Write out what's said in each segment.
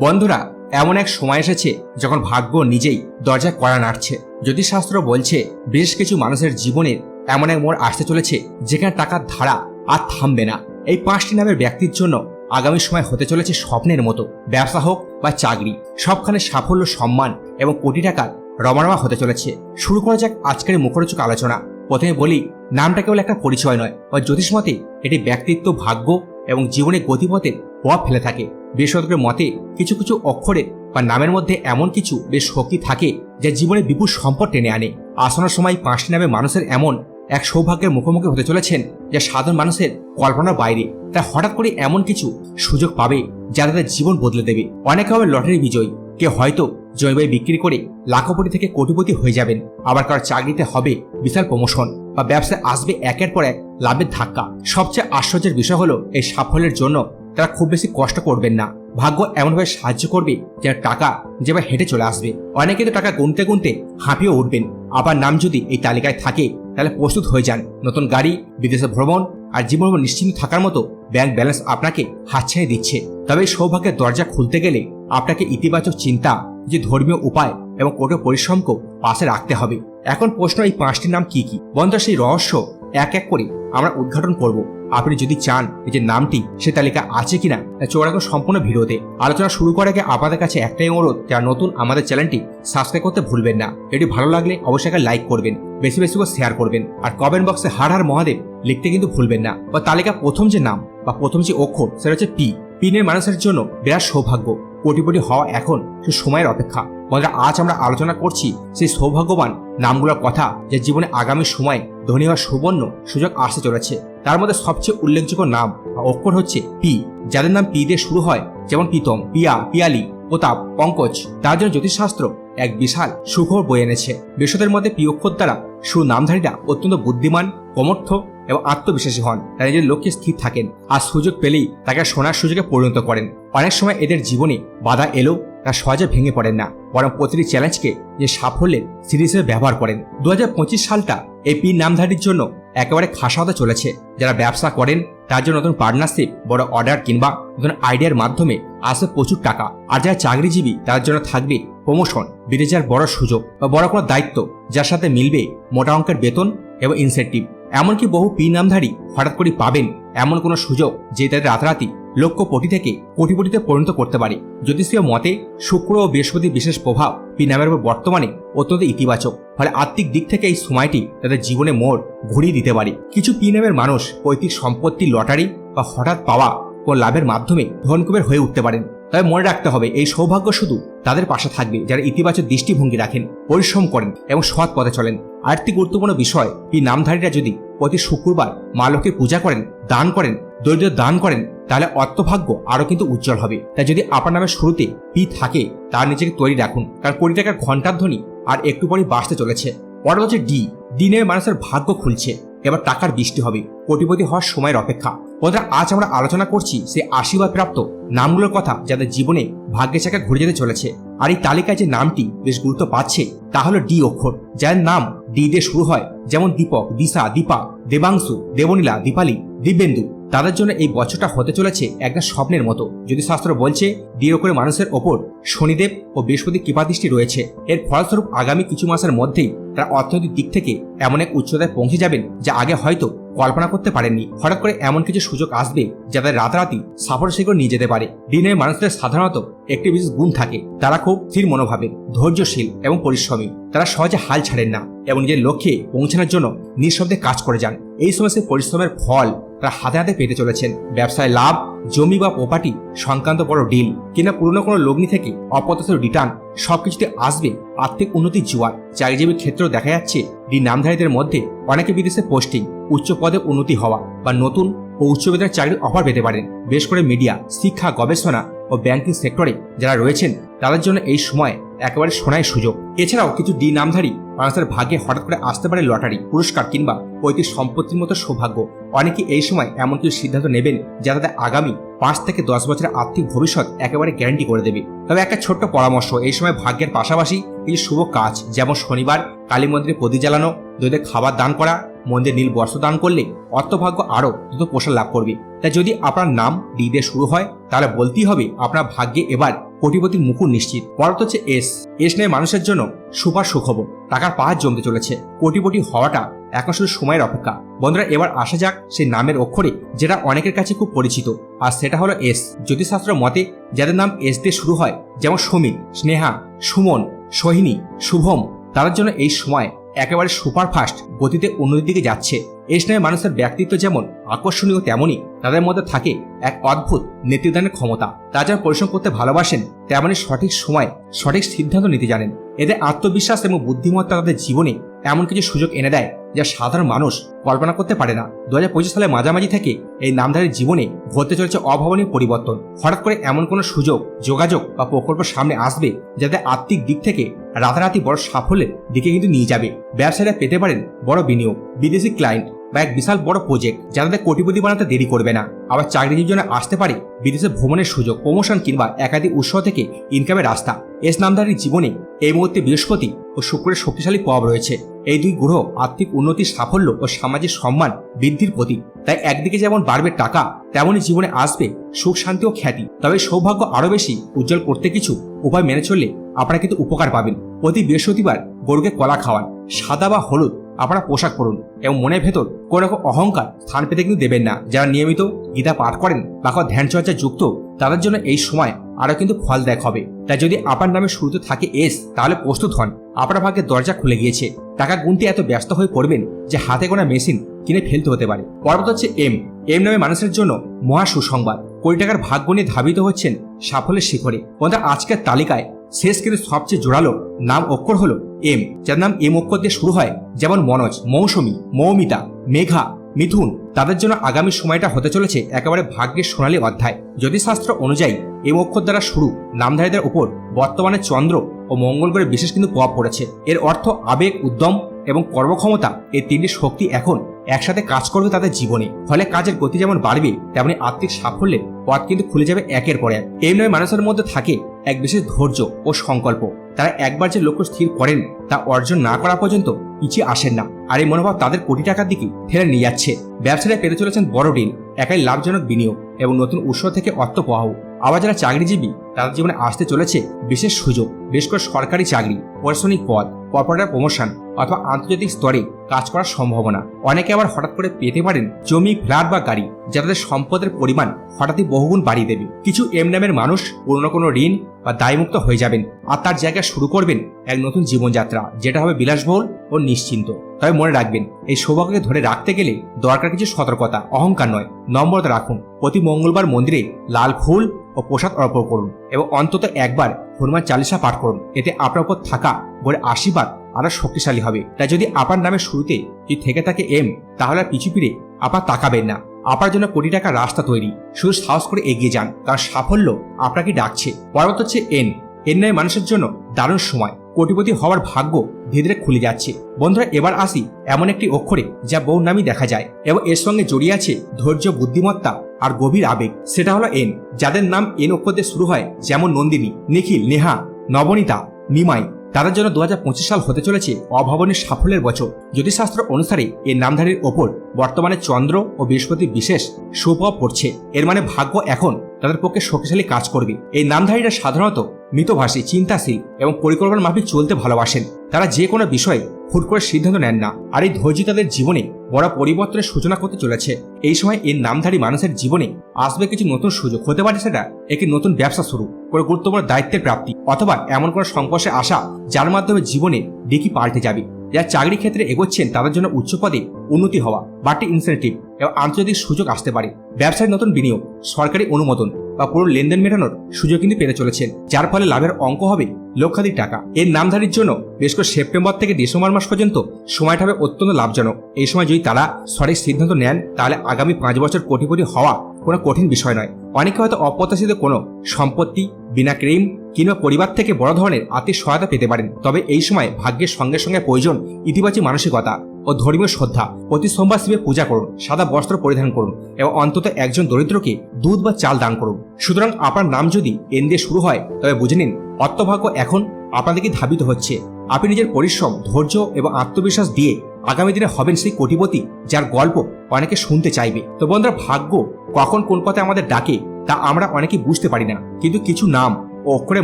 বন্ধুরা, এমন এক সময় এসেছে যখন ভাগ্য নিজেই দরজায় কড়া নাড়ছে। জ্যোতিষশাস্ত্র বলছে, বেশ কিছু মানুষের জীবনের এমন এক মোড় আসতে চলেছে যেখানে টাকার ধারা আর থামবে না। এই পাঁচটি নামের ব্যক্তির জন্য আগামী সময় হতে চলেছে স্বপ্নের মতো, ব্যবসা হোক বা চাকরি। সবখানে সাফল্য, সম্মান এবং কোটি টাকার রমারমা হতে চলেছে। শুরু করা যাক আজকের মুখরোচক আলোচনা। প্রথমে বলি, নামটা কেবল একটা পরিচয় নয়, বা জ্যোতিষ মতে এটি ব্যক্তিত্ব, ভাগ্য এবং জীবনে গতিপথের প্রভাব ফেলে থাকে। বিশেষজ্ঞের মতে, কিছু কিছু অক্ষরে বা নামের মধ্যে এমন কিছু বেশ শক্তি থাকে যা জীবনে বিপুল সম্পদ টেনে আনে। আসনার সময় পাঁচটি নামে মানুষের এমন এক সৌভাগ্যের মুখোমুখি হতে চলেছেন যা সাধারণ মানুষের কল্পনার বাইরে। তারা হঠাৎ করে এমন কিছু সুযোগ পাবে যা তাদের জীবন বদলে দেবে। অনেকে হবে লটারি বিজয়ী। কে হয়তো জমিবাই বিক্রি করে লাখপতি থেকে কোটিপতি হয়ে যাবেন। আবার কারও চাকরিতে হবে বিশাল প্রমোশন বা ব্যবসায় আসবে একের পর এক লাভের ধাক্কা। সবচেয়ে আশ্চর্যের বিষয় হলো এই সাফল্যের জন্য তারা খুব বেশি কষ্ট করবেন না। ভাগ্য এমনভাবে সাহায্য করবে যেন টাকা যেভাবে হেঁটে চলে আসবে। অনেকে তো টাকা গুনতে গুনতে হাঁপিয়ে উঠবেন। আবার নাম যদি এই তালিকায় থাকে, তাহলে প্রস্তুত হয়ে যান। নতুন গাড়ি, বিদেশে ভ্রমণ আর জীবন নিশ্চিন্ত থাকার মতো ব্যাংক ব্যালেন্স আপনাকে হাতছানি দিচ্ছে। তবে সৌভাগ্যের দরজা খুলতে গেলে আপনাকে ইতিবাচক চিন্তা, যে ধর্মীয় উপায় এবং কঠোর পরিশ্রমকে পাশে রাখতে হবে। এখন প্রশ্ন এই পাঁচটি নাম কি কি? বন্ধু সেই রহস্য এক এক করে আমরা উদ্ঘাটন করব। আপনি যদি চান যে নামটি সে তালিকা আছে কিনা চোরাগো সম্পূর্ণ ভিডিওতে। আলোচনা শুরু করার আগে আপনাদের কাছে একটাই অনুরোধ, যারা নতুন আমাদের চ্যানেলটি সাবস্ক্রাইব করতে ভুলবেন না। এটি ভালো লাগলে অবশ্যই একটা লাইক করবেন, বেশি বেশি করে শেয়ার করবেন, আর কমেন্ট বক্সে হার হার মহাদেব লিখতে কিন্তু ভুলবেন না। বা তালিকা প্রথম যে নাম বা প্রথম যে অক্ষর, সেটা হচ্ছে পি। পিনের মানুষের জন্য বিরাট সৌভাগ্য। কোটিপতি হওয়া এখন শুধু সময়ের অপেক্ষা। বন্ধুরা, আজ আমরা আলোচনা করছি সেই সৌভাগ্যবান নামগুলোর কথা যে জীবনে আগামী সময়ে ধনী হওয়ার সুবর্ণ সুযোগ আসতে চলেছে। তার মধ্যে সবচেয়ে উল্লেখযোগ্য নাম অক্ষর হচ্ছে পি, যাদের নাম পি দিয়ে শুরু হয় যেমন প্রীতম পিয়া পিয়ালি, প্রতাপ, পঙ্কজ। তার জন্য জ্যোতিষশাস্ত্র এক বিশাল সুখবর বয়ে এনেছে। বিশ্বদের মধ্যে পি অক্ষর দ্বারা সুনামধারীরা অত্যন্ত বুদ্ধিমান, কমর্থ এবং আত্মবিশ্বাসী হন। তারা নিজের লক্ষ্যে স্থির থাকেন আর সুযোগ পেলেই তাকে সোনার সুযোগে পরিণত করেন। অনেক সময় এদের জীবনে বাধা এলেও তা সহজে ভেঙে পড়েন না। বরং প্রতিটি চ্যালেঞ্জকে যে সাফল্যের সিরিজ হিসেবে ব্যবহার করেন। দুই হাজার পঁচিশ সালটা এই পি নামধারীর জন্য একেবারে খাসা হতে চলেছে। যারা ব্যবসা করেন তার জন্য নতুন পার্টনারশিপ, বড় অর্ডার কিংবা নতুন আইডিয়ার মাধ্যমে আসবে প্রচুর টাকা। আর যারা চাকরিজীবী, তার জন্য থাকবে প্রমোশন, বিদেশ যাওয়ার বড় সুযোগ বা বড় কোনো দায়িত্ব, যার সাথে মিলবে মোটা অঙ্কের বেতন এবং ইনসেন্টিভ এমনকি বহু পি নামধারী হঠাৎ করে পাবেন এমন কোনো সুযোগ যে তাদের রাতারাতি লক্ষ কোটি থেকে কোটিপতিতে পরিণত করতে পারে। জ্যোতিষীয় মতে, শুক্র ও বৃহস্পতির বিশেষ প্রভাব পি নামের উপর বর্তমানে অত্যন্ত ইতিবাচক। ফলে আর্থিক দিক থেকে এই সময়টি তাদের জীবনে মোড় ঘুরিয়ে দিতে পারে। কিছু পি নামের মানুষ পৈতৃক সম্পত্তি লটারি বা হঠাৎ পাওয়া ও লাভের মাধ্যমে ধনকুবের হয়ে উঠতে পারেন। তবে মনে রাখতে হবে, এই সৌভাগ্য শুধু তাদের পাশে থাকবে যারা ইতিবাচক দৃষ্টিভঙ্গি রাখেন, পরিশ্রম করেন এবং সৎ পথে চলেন। আরেকটি গুরুত্বপূর্ণ বিষয়, এই নামধারীরা যদি প্রতি শুক্রবার মা লক্ষ্মীর পূজা করেন, দান করেন, দরিদ্র দান করেন, তাহলে অর্থভাগ্য আরও কিন্তু উজ্জ্বল হবে। তাই যদি আপনার নামের শুরুতে পি থাকে তার নিজেকে তৈরি রাখুন, কারণ কোটি টাকার ঘণ্টার ধ্বনি আর একটু পরেই বাঁচতে চলেছে। পরে হচ্ছে ডি দিনের মানুষের ভাগ্য খুলছে। এবার টাকার বৃষ্টি হবে, কোটিপতি হওয়ার সময়ের অপেক্ষা। বন্ধুরা, আজ আমরা আলোচনা করছি সেই আশীর্বাদ প্রাপ্ত নামগুলোর কথা যাদের জীবনে ভাগ্যের চাকা ঘুরে যেতে চলেছে। আর এই তালিকায় যে নামটি বেশ গুরুত্ব পাচ্ছে, তা হলো ডি অক্ষর, যার নাম ডি দিয়ে শুরু হয়, যেমন দীপক, দিশা, দীপা, দেবাংশু, দেবনীলা, দীপালি, দিব্যেন্দু। তাদের জন্য এই বছরটা হতে চলেছে একটা স্বপ্নের মতো। যদি শাস্ত্র বলছে, দৃঢ় করে মানুষের ওপর শনিদেব ও বৃহস্পতি কৃপাদৃষ্টি রয়েছে, এর ফলস্বরূপ আগামী কিছু মাসের মধ্যেই তারা অর্থনৈতিক দিক থেকে এমন এক উচ্চতায় পৌঁছে যাবেন যা আগে হয়তো কল্পনা করতে পারেননি। হঠাৎ করে এমন কিছু সুযোগ আসবে যাদের রাতারাতি সাফল্য শীঘ্র নিয়ে যেতে পারে। দিনের মানুষদের সাধারণত একটি বিশেষ গুণ থাকে। তারা খুব স্থির মনোভাবের, ধৈর্যশীল এবং পরিশ্রমী। তারা সহজে হাল ছাড়েন না এবং নিজের লক্ষ্যে পৌঁছানোর জন্য নিঃশব্দে কাজ করে যান। এই সময় সে পরিশ্রমের ফল তারা হাতে হাতে পেতে চলেছেন। ব্যবসায় লাভ, জমি বা প্রপার্টি সংক্রান্ত বড় ডিল কিনা পুরনো কোনো লগ্নি থেকে অপ্রত্যাশিত রিটার্ন সবকিছুতে আসবে আর্থিক উন্নতির জোয়ার। চাকরিজীবীর ক্ষেত্রেও দেখা যাচ্ছে ডি নামধারীদের মধ্যে অনেকে বিদেশে পোস্টিং উচ্চ পদে উন্নতি হওয়া বা নতুন ও উচ্চ বেতনের চাকরির অফার পেতে পারেন। বেশ করে মিডিয়া শিক্ষা, গবেষণা ও ব্যাংকিং সেক্টরে যারা রয়েছেন, তাদের জন্য এই সময় একেবারে সোনায় সুযোগ। এছাড়াও কিছু ডি নামধারী মানুষের ভাগ্যে হঠাৎ করে আসতে পারে লটারি, পুরস্কার কিংবা পৈতৃক সম্পত্তির মতো সৌভাগ্য। অনেকে এই সময় এমন কিছু সিদ্ধান্ত নেবেন যা তাদের আগামী পাঁচ থেকে দশ বছরের আর্থিক ভবিষ্যৎ একেবারে গ্যারান্টি করে দেবে। তবে একটা ছোট্ট পরামর্শ, এই সময় ভাগ্যের পাশাপাশি কিছু শুভ কাজ, যেমন শনিবার, কালী মন্দিরে প্রদীপ জ্বালানো দৈদের খাবার দান করা মন্দির নীল বস্ত্র দান করলে অর্থভাগ্য আরও দ্রুত প্রসার লাভ করবে। তাই যদি আপনার নাম ডি দিয়ে শুরু হয়, তাহলে বলতেই হবে আপনার ভাগ্যে এবার কোটিপতির মুকুট নিশ্চিত। পরত হচ্ছে এস। এস নেয় মানুষের জন্য সুপার সুখবর। টাকার পাহাড় জমতে চলেছে। কোটিপতি হওয়াটা এখন শুধু সময়ের অপেক্ষা। বন্ধুরা, এবার আসা যাক সেই নামের অক্ষরে, যেটা অনেকের কাছে খুব পরিচিত। আর সেটা হলো এস। জ্যোতিষশাস্ত্র মতে, যাদের নাম এস দিয়ে শুরু হয়, যেমন সমীর, স্নেহা, সুমন, সোহিনী, শুভম, তাদের জন্য এই সময় একেবারে সুপারফাস্ট গতিতে উন্নতির দিকে যাচ্ছে। এই সময় মানুষের ব্যক্তিত্ব যেমন আকর্ষণীয় তেমনই তাদের মধ্যে থাকে এক অদ্ভুত নেতৃত্বের ক্ষমতা। তারা যেমন পরিশ্রম করতে ভালোবাসেন তেমনই সঠিক সময়, সঠিক সিদ্ধান্ত নিতে জানেন। এদের আত্মবিশ্বাস এবং বুদ্ধিমত্তা তাদের জীবনে এমন কিছু সুযোগ এনে দেয় যা সাধারণ মানুষ কল্পনা করতে পারে না। দু সালের মাঝামাঝি থেকে এই নামধারীর জীবনে ঘটতে চলেছে অভাবনীয় পরিবর্তন। হঠাৎ করে এমন কোনো সুযোগ, যোগাযোগ বা প্রকল্প সামনে আসবে যাতে আর্থিক দিক থেকে রাতারাতি বড় সাফল্যের দিকে কিন্তু নিয়ে যাবে। ব্যবসায়ীরা পেতে পারেন বড় বিনিয়োগ। বিদেশি ক্লায়েন্ট বা এক বিশাল বড় প্রজেক্ট যা তাদের কোটিপতি বানাতে দেরি করবে না। আবার চাকরিজীবীর জন্য আসতে পারে বিদেশে ভ্রমণের সুযোগ প্রমোশন কিংবা একাধিক উৎস থেকে ইনকামের রাস্তা। এস নামধারীর জীবনে এই মুহূর্তে বৃহস্পতি ও শুক্রের শক্তিশালী প্রভাব রয়েছে। এই দুই গ্রহ আর্থিক উন্নতি সাফল্য ও সামাজিক সম্মান বৃদ্ধির প্রতীক। তাই একদিকে যেমন বাড়বে টাকা তেমনই জীবনে আসবে সুখ, শান্তি ও খ্যাতি। তবে সৌভাগ্য আরও বেশি উজ্জ্বল করতে কিছু উপায় মেনে চললে আপনারা কিন্তু উপকার পাবেন। প্রতি বৃহস্পতিবার গরুকে কলা খাওয়ান, সাদা বা হলুদ আপনারা পোশাক পরুন এবং মনের ভেতর কোনো রকম অহংকার স্থান পেতে কিন্তু দেবেন না। যারা নিয়মিত গীতা পাঠ করেন বা ধ্যান চর্চা যুক্ত, তাদের জন্য এই সময় আরও কিন্তু ফল দেখ হবে। তাই যদি আপনার নামে শুরুতে থাকে এস, তাহলে প্রস্তুত হন। আপনার ভাগ্যের দরজা খুলে গিয়েছে। টাকা গুনতে এত ব্যস্ত হয়ে পড়বেন যে হাতে গোনা মেশিন কিনে ফেলতে হতে পারে। পরবর্তী হচ্ছে এম। এম নামে মানুষের জন্য মহা সুসংবাদ। কোটি টাকার ভাগ্য নিয়ে ধাবিত হচ্ছেন সাফল্যের শিখরে। ওদের আজকের তালিকায় শেষ কিন্তু সবচেয়ে জোরালো নাম অক্ষর হলো এম, যার নাম এম অক্ষর দিয়ে শুরু হয় যেমন মনোজ, মৌসুমী, মৌমিতা, মেঘা, মিথুন। তাদের জন্য আগামী সময়টা হতে চলেছে একেবারে ভাগ্যের সোনালী অধ্যায়। জ্যোতিষশাস্ত্র অনুযায়ী এম অক্ষর দ্বারা শুরু নামধারীদের উপর বর্তমানে চন্দ্র ও মঙ্গল করে বিশেষ কিন্তু প্রভাব পড়েছে। এর অর্থ আবেগ, উদ্যম এবং কর্মক্ষমতা এই তিনটি শক্তি এখন একসাথে কাজ করবে তাদের জীবনে। ফলে কাজের গতি যেমন বাড়বে, তেমনি আর্থিক সাফল্যের পথ কিন্তু খুলে যাবে একের পর এক। এই নয় মানুষের মধ্যে থাকে এক বিশেষ ধৈর্য ও সংকল্প। তারা একবার যে লক্ষ্য স্থির করেন, তা অর্জন না করা পর্যন্ত পিছিয়ে আসেন না। আর এই মনোভাব তাদের কোটি টাকার দিকে ঠেলে নিয়ে যাচ্ছে। ব্যবসায়ীরা পেতে চলেছেন বড় ডিল একাই লাভজনক বিনিয়োগ এবং নতুন উৎস থেকে অর্থ প্রবাহ আবার যারা চাকরিজীবী তাদের জীবনে আসতে চলেছে বিশেষ সুযোগ বেশ করে সরকারি চাকরি, প্রশাসনিক পদ কর্পোরেট প্রমোশন অথবা আন্তর্জাতিক স্তরে কাজ করার সম্ভাবনা। অনেকে আবার হঠাৎ করে পেতে পারেন জমি, ফ্ল্যাট বা গাড়ি, যা তাদের সম্পদের পরিমাণ হঠাৎই বহুগুণ বাড়িয়ে দেবে। কিছু এম নামের মানুষ পুরনো কোনো ঋণ বা দায়মুক্ত হয়ে যাবেন আর তার জায়গায় শুরু করবেন এক নতুন জীবনযাত্রা, যেটা হবে বিলাসবহুল ও নিশ্চিন্ত। তবে মনে রাখবেন, এই সৌভাগ্যকে ধরে রাখতে গেলে দরকার কিছু সতর্কতা, অহংকার নয়। নম্রতা রাখুন। প্রতি মঙ্গলবার মন্দিরে লাল ফুল ও প্রসাদ অর্পণ করুন। এবং অন্তত একবার হনুমান চালিসা পাঠ করুন। এতে আপনার উপর থাকা গড়ে আশীর্বাদ আরও শক্তিশালী হবে। তাই যদি আপনার নামে শুরুতে কি থেকে থাকে এম, তাহলে আর পিছু ফিরে আবার তাকাবেন না। আপনার জন্য কোটি টাকা রাস্তা তৈরি। শুধু সাহস করে এগিয়ে যান তার সাফল্য আপনাকে ডাকছে। পরবর্তী হচ্ছে এন। এন নয় মানুষের জন্য দারুণ সময়। কোটিপতি হওয়ার ভাগ্য ধীরে ধীরে খুলে যাচ্ছে। বন্ধুরা, এবার আসি এমন একটি অক্ষরে যা বহু নামই দেখা যায় এবং এর সঙ্গে জড়িয়ে আছে ধৈর্য, বুদ্ধিমত্তা আর গভীর আবেগ। সেটা হলো এন। যাদের নাম এন অক্ষর দিয়ে শুরু হয় যেমন নন্দিনী, নিখিল, নেহা, নবনীতা, নিমাই। তাদের জন্য দু হাজার পঁচিশ সাল হতে চলেছে অভাবনীয় সাফল্যের বছর। জ্যোতিষশাস্ত্র অনুসারে এই নামধারীর ওপর বর্তমানে চন্দ্র ও বৃহস্পতি বিশেষ সুপ্রভাব পড়ছে। এর মানে ভাগ্য এখন তাদের পক্ষে শক্তিশালী কাজ করবে। এই নামধারীরা সাধারণত মৃতভাষী, চিন্তাশীল এবং পরিকল্পনা মাফিক চলতে ভালোবাসেন। তারা যে কোনো বিষয়ে হুট করে সিদ্ধান্ত নেন না, আর এই ধৈর্য তাদের জীবনে বড় পরিবর্তনের সূচনা করতে চলেছে। এই সময় এর নামধারী মানুষের জীবনে আসবে কিছু নতুন সুযোগ। হতে পারে সেটা একটি নতুন ব্যবসা শুরু করে গুরুত্বপূর্ণ দায়িত্বের প্রাপ্তি, অথবা এমন কোনো সংকটে আসা যার মাধ্যমে জীবনে দিকই পাল্টে যাবে। যারা চাকরি ক্ষেত্রে এগোচ্ছেন তাদের জন্য উচ্চ পদে উন্নতি হওয়া, বাড়তি ইনসেন্টিভ এবং আন্তর্জাতিক সুযোগ আসতে পারে। ব্যবসায় নতুন বিনিয়োগ, সরকারি অনুমোদন বা পুরো লেনদেন মেটানোর সুযোগ কিন্তু পেতে চলেছেন। যার ফলে লাভের অঙ্ক হবে লক্ষাধিক টাকা। এর নামধারীর জন্য বেশ করে সেপ্টেম্বর থেকে ডিসেম্বর মাস পর্যন্ত সময়টা হবে অত্যন্ত লাভজনক। এই সময় যদি তারা সঠিক সিদ্ধান্ত নেন, তাহলে আগামী পাঁচ বছর কোটিপতি হওয়া কোনো কঠিন বিষয় নয়। অনেকে হয়তো অপ্রত্যাশিত কোনো সম্পত্তি বিনা ক্রিম কিংবা পরিবার থেকে বড় ধরনের আর্থিক সহায়তা পেতে পারেন। তবে এই সময় ভাগ্যের সঙ্গে সঙ্গে প্রয়োজন ইতিবাচক মানসিকতা। ও ধর্মীয় শ্রদ্ধা। প্রতি সোমবার শিবের পূজা করুন, সাদা বস্ত্র পরিধান করুন এবং অন্তত একজন দরিদ্রকে দুধ বা চাল দান করুন। সুতরাং আপনার নাম যদি এন দিয়ে শুরু হয়, তবে বুঝে নিন, অর্থভাগ্য এখন আপনাদেরকে ধাবিত হচ্ছে। আপনি নিজের পরিশ্রম, ধৈর্য এবং আত্মবিশ্বাস দিয়ে আগামী দিনে হবেন সেই কোটিপতি যার গল্প অনেকে শুনতে চাইবে। তো বন্ধুরা, ভাগ্য কখন কোন পথে আমাদের ডাকে তা আমরা অনেকেই বুঝতে পারি না। কিন্তু কিছু নাম ও অক্ষরে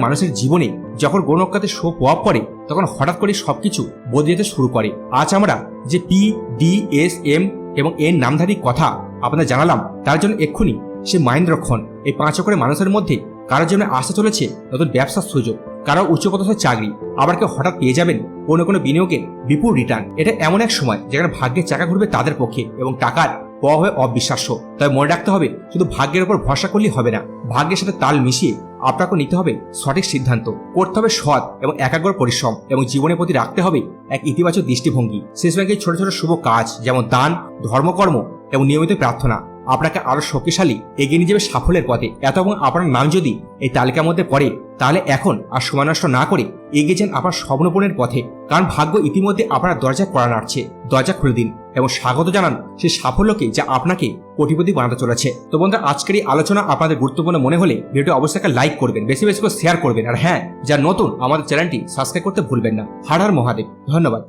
মানুষের জীবনে যখন গণকাতে শো প্রভাব পড়ে, তখন হঠাৎ করে সবকিছু বদলে যেতে শুরু করে। আজ আমরা যে পি ডি এস এম এবং এর নামধারী কথা আপনাদের জানালাম, তার জন্য এক্ষুনি সে মাইন্ড রক্ষণ এই পাঁচ অক্ষরের মানুষের মধ্যে কারোর জন্য আসতে চলেছে, নতুন ব্যবসার সুযোগ, কারও উচ্চপদস্থ চাকরি, আবার কেউ হঠাৎ পেয়ে যাবেন কোনো কোনো বিনিয়োগে বিপুল রিটার্ন এটা এমন এক সময় যেখানে ভাগ্যের চাকা ঘুরবে তাদের পক্ষে এবং টাকার প্রভাব হবে অবিশ্বাস্য। তবে মনে রাখতে হবে, শুধু ভাগ্যের উপর ভরসা করলেই হবে না, ভাগ্যের সাথে তাল মিশিয়ে আপনাকে নিতে হবে সঠিক সিদ্ধান্ত। করতে হবে সৎ এবং একাগ্র পরিশ্রম এবং জীবনের প্রতি রাখতে হবে এক ইতিবাচক দৃষ্টিভঙ্গি। শেষ ব্যাংকের ছোট ছোট শুভ কাজ যেমন দান, ধর্মকর্ম এবং নিয়মিত প্রার্থনা। আপনাকে আরও শক্তিশালী এগিয়ে নিয়ে যাবে সাফল্যের পথে। এত এবং আপনার নাম যদি এই তালিকার মধ্যে পড়ে, তাহলে এখন আর সময় নষ্ট না করে এগিয়ে যান আপনার স্বপ্নপূরণের পথে। কারণ ভাগ্য ইতিমধ্যে আপনার দরজা করা নাড়ছে। দরজা খুলে দিন এবং স্বাগত জানান সেই সাফল্যকে যা আপনাকে কোটিপতি বানাতে চলেছে। তো বন্ধুরা, আজকের এই আলোচনা আপনাদের গুরুত্বপূর্ণ মনে হলে ভিডিও অবশ্যই একটা লাইক করবেন, বেশি বেশি করে শেয়ার করবেন। আর হ্যাঁ যা নতুন, আমাদের চ্যানেলটি সাবস্ক্রাইব করতে ভুলবেন না। হার হার মহাদেব, ধন্যবাদ।